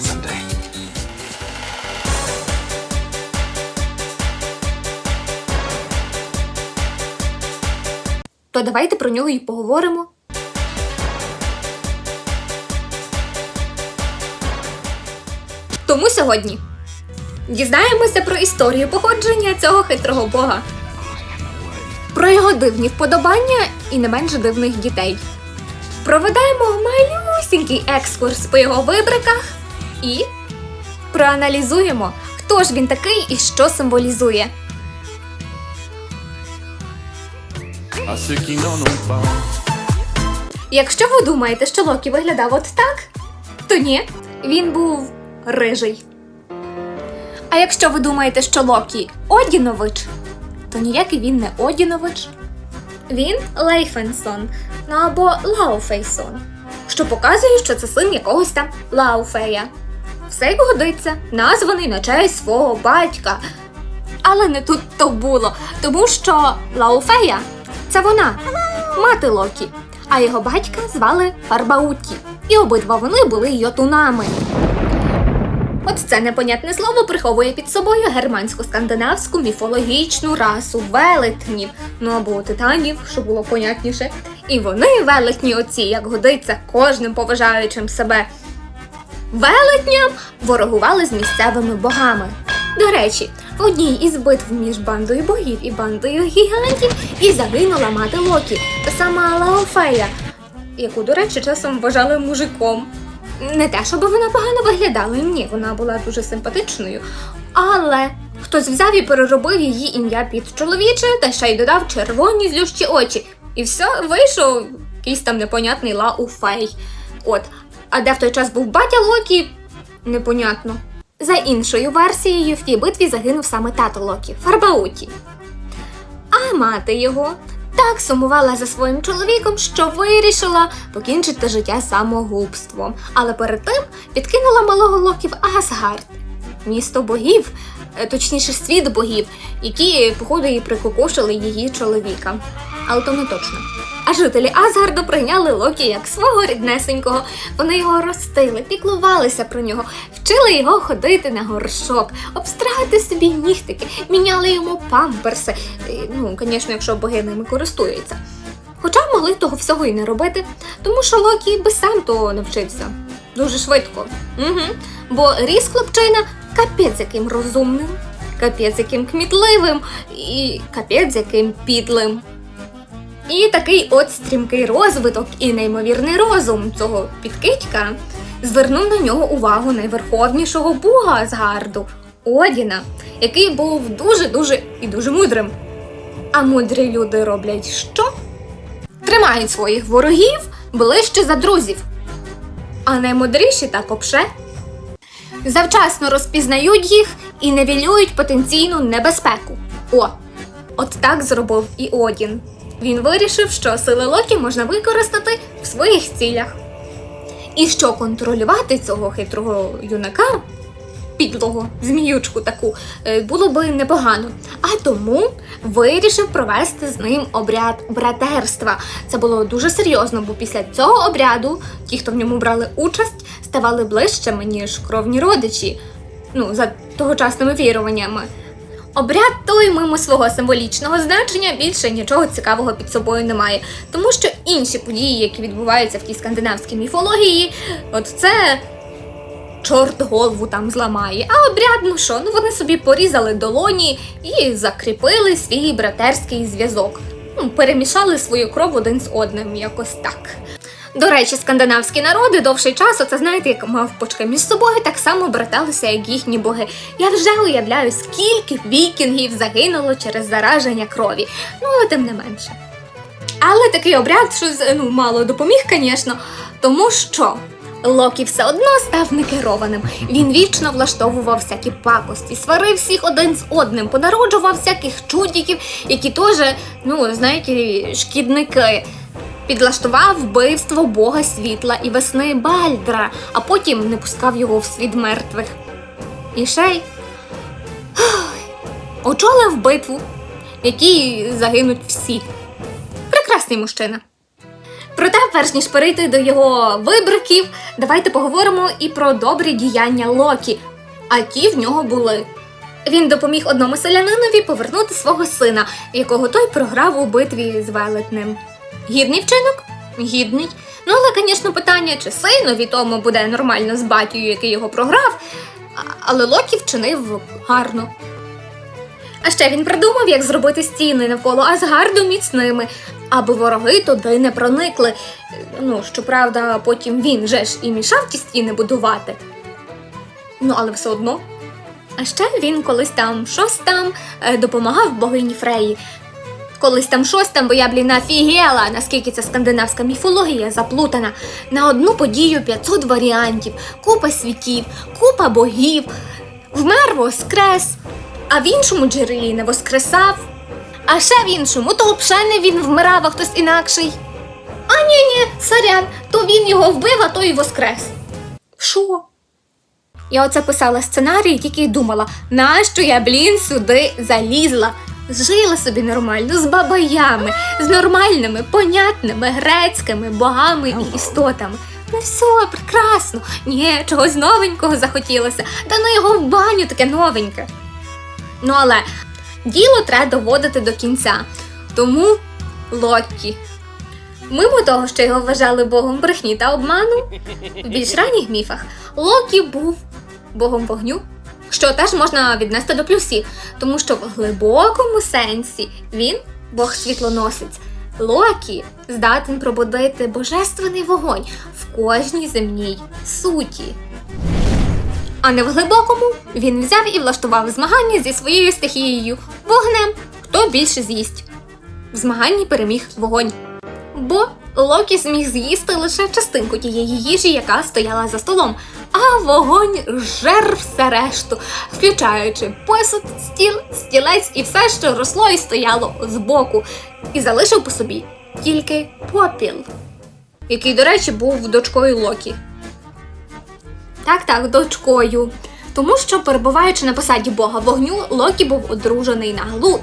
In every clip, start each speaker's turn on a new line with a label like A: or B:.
A: that someday.
B: То давайте про нього і поговоримо. Тому сьогодні дізнаємося про історію походження цього хитрого бога, про його дивні вподобання і не менш дивних дітей. Проведемо малюсінький екскурс по його вибриках і проаналізуємо, хто ж він такий і що символізує. Якщо ви думаєте, що Локі виглядав от так, то ні, він був рижий. А якщо ви думаєте, що Локі Одінович, то ніякий він не Одінович. Він Лейфенсон, ну або Лауфейсон, що показує, що це син якогось там Лауфея. Все як годиться, названий на честь свого батька. Але не тут то було, тому що Лауфея це вона, мати Локі, а його батька звали Фарбауті, і обидва вони були йотунами. От це непонятне слово приховує під собою германсько-скандинавську міфологічну расу велетнів, ну або титанів, що було понятніше. І вони велетні оці, як годиться кожним поважаючим себе велетням ворогували з місцевими богами. До речі, в одній із битв між бандою богів і бандою гігантів і загинула мати Локі, та сама Лаофея, яку, до речі, часом вважали мужиком. Не те, щоб вона погано виглядала, ні, вона була дуже симпатичною. Але хтось взяв і переробив її ім'я під чоловіче та ще й додав червоні злющі очі. І все, вийшов якийсь там непонятний Лауфей. От. А де в той час був батя Локі, непонятно. За іншою версією, в тій битві загинув саме тато Локі Фарбауті. А мати його так сумувала за своїм чоловіком, що вирішила покінчити життя самогубством. Але перед тим підкинула малого Локі в Асгард, місто богів, е, точніше, світ богів, які, походу, і прикокошили її чоловіка. Але то не точно. А жителі Асгарду прийняли Локі як свого ріднесенького. Вони його ростили, піклувалися про нього, вчили його ходити на горшок, обстригати собі нігтики, міняли йому памперси. Ну, звісно, якщо боги ними користуються. Хоча могли того всього і не робити, тому що Локі би сам того навчився дуже швидко. Угу. Бо ріс хлопчина капець яким розумним, капець яким кмітливим і капець яким підлим. І такий от стрімкий розвиток і неймовірний розум цього підкидька звернув на нього увагу найверховнішого бога Асгарду Одіна, який був дуже-дуже і дуже мудрим. А мудрі люди роблять що? Тримають своїх ворогів ближче за друзів. А наймудріші так обше. Завчасно розпізнають їх і невілюють потенційну небезпеку. О, от так зробив і Одін. Він вирішив, що сили Локі можна використати в своїх цілях. І що контролювати цього хитрого юнака, підлого зміючку таку, е, було би непогано. А тому вирішив провести з ним обряд братерства. Це було дуже серйозно, бо після цього обряду ті, хто в ньому брали участь, ставали ближчими, ніж кровні родичі, ну, за тогочасними віруваннями. Обряд той мимо свого символічного значення більше нічого цікавого під собою немає, тому що інші події, які відбуваються в тій скандинавській міфології, от це чорт голову там зламає. А обряд, ну що, ну вони собі порізали долоні і закріпили свій братерський зв'язок. Ну, перемішали свою кров один з одним, якось так. До речі, скандинавські народи довший час, оце знаєте, як мавпочки між собою так само браталися, як їхні боги. Я вже уявляю, скільки вікінгів загинуло через зараження крові. Ну, але тим не менше. Але такий обряд щось ну, мало допоміг, звісно, тому що Локі все одно став некерованим. Він вічно влаштовував всякі пакості, сварив всіх один з одним, понароджував всяких чудіків, які теж, ну, знаєте, шкідники. Підлаштував вбивство бога світла і весни Бальдра, а потім не пускав його в світ мертвих. І ще очолив битву, в якій загинуть всі. Прекрасний мужчина. Проте, перш ніж перейти до його вибриків, давайте поговоримо і про добрі діяння Локі. А ті в нього були. Він допоміг одному селянинові повернути свого сина, якого той програв у битві з велетнем. Гідний вчинок? Гідний. Ну, але, звісно, питання, чи синові тому буде нормально з батькою, який його програв, але Локі вчинив гарно. А ще він придумав, як зробити стіни навколо Асгарду міцними, аби вороги туди не проникли. Ну, щоправда, потім він же ж і мішав ті стіни будувати. Ну, але все одно. А ще він колись там щось там е, допомагав богині Фреї. Колись там щось там, бо я, блін, офігела, наскільки ця скандинавська міфологія заплутана. На одну подію 500 варіантів, купа світів, купа богів. Вмер воскрес, а в іншому джерелі не воскресав. А ще в іншому, то взагалі не він вмирав, а хтось інакший. А ні, ні, сорян, то він його вбив, а то й воскрес. Що? Я оце писала сценарій, тільки й думала, нащо я, блін, сюди залізла. Жила собі нормально з бабаями, з нормальними, понятними грецькими богами і істотами. Ну все, прекрасно. Ні, чогось новенького захотілося. Та ну його в баню таке новеньке. Ну але діло треба доводити до кінця. Тому Локі. Мимо того, що його вважали богом брехні та обману, в більш ранніх міфах Локі був богом вогню, що теж можна віднести до плюсів, тому що в глибокому сенсі він бог світлоносець. Локі здатен пробудити божественний вогонь в кожній земній суті. А не в глибокому він взяв і влаштував змагання зі своєю стихією вогнем. Хто більше з'їсть? В змаганні переміг вогонь. Бо Локі зміг з'їсти лише частинку тієї їжі, яка стояла за столом, а вогонь жер все решту, включаючи посуд, стіл, стілець і все, що росло і стояло збоку, і залишив по собі тільки попіл, який, до речі, був дочкою Локі. Так, так, дочкою. Тому що, перебуваючи на посаді бога вогню, Локі був одружений на Глут,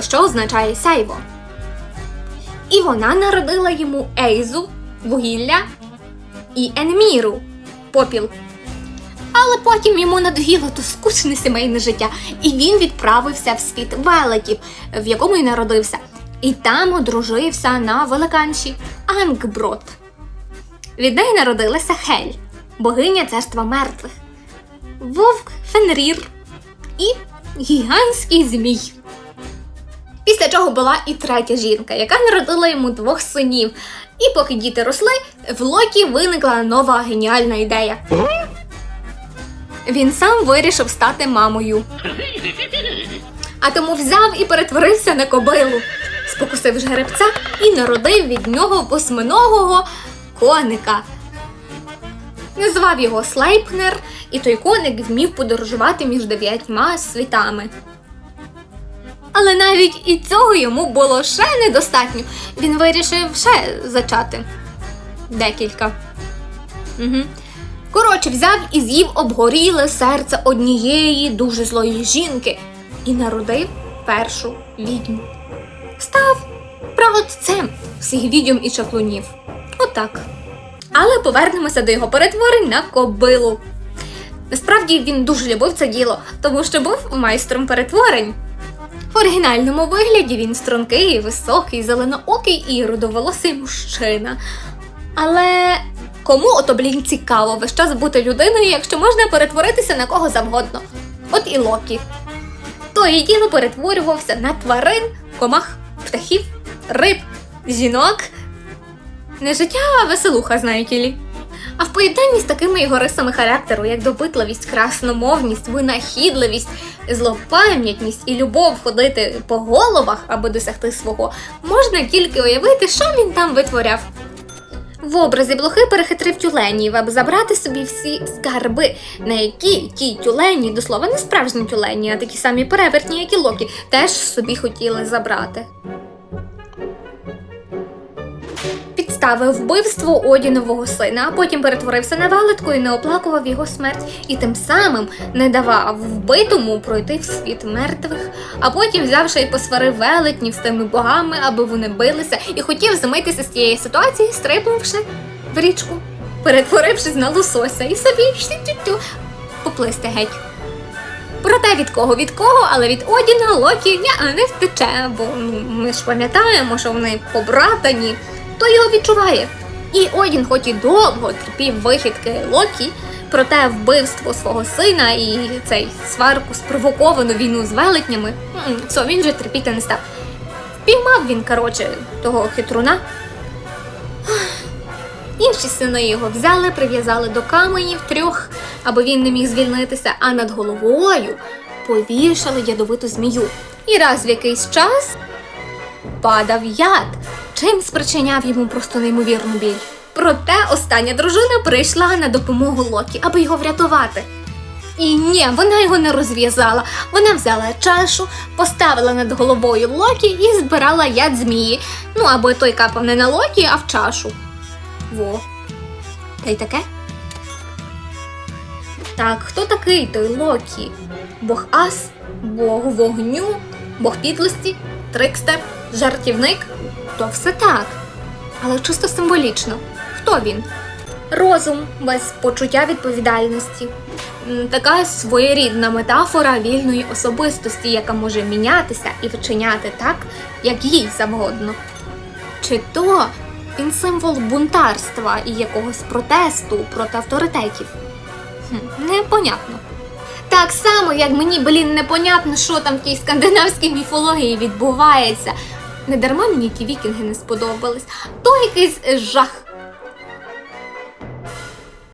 B: що означає сяйво. І вона народила йому Ейзу, вугілля і Енміру, попіл. Але потім йому надоїло то скучне сімейне життя, і він відправився в світ велетів, в якому й народився, і там одружився на великанші Ангброд. Від неї народилася Хель, богиня царства мертвих, вовк Фенрір і гігантський змій. Після чого була і третя жінка, яка народила йому двох синів. І поки діти росли, в Локі виникла нова геніальна ідея. Він сам вирішив стати мамою. А тому взяв і перетворився на кобилу, спокусив жеребця і народив від нього восьминогого коника. Назвав його Слейпнер, і той коник вмів подорожувати між дев'ятьма світами. Але навіть і цього йому було ще недостатньо. Він вирішив ще зачати. Декілька. Угу. Коротше, взяв і з'їв обгоріле серце однієї дуже злої жінки і народив першу відьму. Став праотцем всіх відьом і чаклунів. Отак. Але повернемося до його перетворень на кобилу. Насправді він дуже любив це діло, тому що був майстром перетворень. В оригінальному вигляді він стрункий, високий, зеленоокий і рудоволосий мужчина. Але кому ото, блін, цікаво весь час бути людиною, якщо можна перетворитися на кого завгодно? От і Локі. То і діло перетворювався на тварин, комах, птахів, риб, жінок. Не життя, а веселуха, знаєте лі. А в поєднанні з такими його рисами характеру, як допитливість, красномовність, винахідливість, злопам'ятність і любов ходити по головах, аби досягти свого, можна тільки уявити, що він там витворяв. В образі блохи перехитрив тюленів, аби забрати собі всі скарби, на які ті тюлені, до слова, не справжні тюлені, а такі самі перевертні, як і локі, теж собі хотіли забрати. Підстав підставив вбивство Одінового сина, а потім перетворився на велетку і не оплакував його смерть, і тим самим не давав вбитому пройти в світ мертвих, а потім взявши і посварив велетнів з тими богами, аби вони билися, і хотів замитися з тієї ситуації, стрибнувши в річку, перетворившись на лосося і собі щу-тю-тю, поплисти геть. Проте від кого від кого, але від Одіна Локі не втече, бо ну, ми ж пам'ятаємо, що вони побратані, то його відчуває. І Одін, хоч і довго терпів вихідки Локі, проте вбивство свого сина і цей сварку спровоковану війну з велетнями, все, він же терпіти не став. Впіймав він, коротше, того хитруна. Інші сини його взяли, прив'язали до каменів трьох, аби він не міг звільнитися, а над головою повішали ядовиту змію. І раз в якийсь час падав яд, чим спричиняв йому просто неймовірну біль. Проте остання дружина прийшла на допомогу Локі, аби його врятувати. І ні, вона його не розв'язала. Вона взяла чашу, поставила над головою Локі і збирала яд змії. Ну, аби той капав не на Локі, а в чашу. Во. Та й таке? Так, хто такий той Локі? Бог ас, Бог вогню, Бог підлості, трикстер, жартівник? То все так. Але чисто символічно. Хто він? Розум без почуття відповідальності. Така своєрідна метафора вільної особистості, яка може мінятися і вчиняти так, як їй завгодно. Чи то він символ бунтарства і якогось протесту проти авторитетів? Непонятно. Так само, як мені, блін, непонятно, що там в тій скандинавській міфології відбувається. Не дарма мені ті вікінги не сподобались. То якийсь жах.